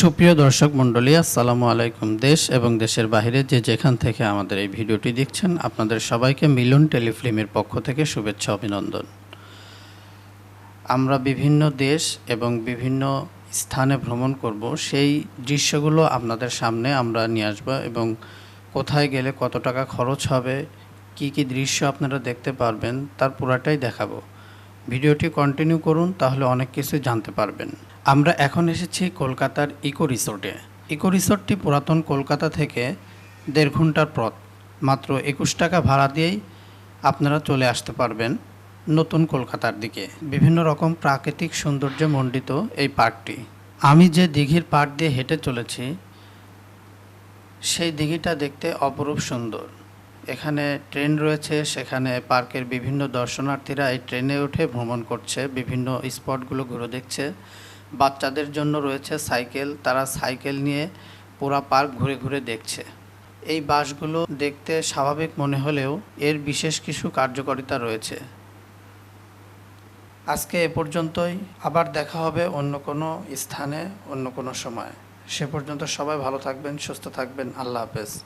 সুপ্রিয় দর্শক মণ্ডলী, আসসালামু আলাইকুম। দেশ এবং দেশের বাইরে যে যেখান থেকে আমাদের এই ভিডিওটি দেখছেন, আপনাদের সবাইকে মিলন টেলিফিল্মের পক্ষ থেকে শুভেচ্ছা, অভিনন্দন। আমরা বিভিন্ন দেশ এবং বিভিন্ন স্থানে ভ্রমণ করব। সেই দৃশ্যগুলো আপনাদের সামনে আমরা নিয়ে আসব এবং কোথায় গেলে কত টাকা খরচ হবে, কি কি দৃশ্য আপনারা দেখতে পারবেন, তার পুরাটাই দেখাবো। ভিডিওটি কন্টিনিউ করুন, তাহলে অনেক কিছু জানতে পারবেন। আমরা এখন এসেছি কলকাতার ইকো রিসোর্টে। ইকো রিসোর্টটি পুরাতন কলকাতা থেকে দেড় ঘণ্টার পথ। মাত্র একুশ টাকা ভাড়া দিয়েই আপনারা চলে আসতে পারবেন নতুন কলকাতার দিকে। বিভিন্ন রকম প্রাকৃতিক সৌন্দর্যে মণ্ডিত এই পার্কটি। আমি যে দিঘির পাড় দিয়ে হেঁটে চলেছি, সেই দিঘিটা দেখতে অপরূপ সুন্দর। এখানে ট্রেন রয়েছে, সেখানে পার্কের বিভিন্ন দর্শনার্থীরা এই ট্রেনে উঠে ভ্রমণ করছে, বিভিন্ন স্পটগুলো ঘুরে দেখছে। বাচ্চাদের জন্য রয়েছে সাইকেল। তারা সাইকেল নিয়ে পুরা পার্ক ঘুরে ঘুরে দেখছে। এই বাসগুলো দেখতে স্বাভাবিক মনে হলেও এর বিশেষ কিছু কার্যকারিতা রয়েছে। আজকে এ পর্যন্তই। আবার দেখা হবে অন্য কোনো স্থানে, অন্য কোনো সময়। সে পর্যন্ত সবাই ভালো থাকবেন, সুস্থ থাকবেন। আল্লাহ হাফেজ।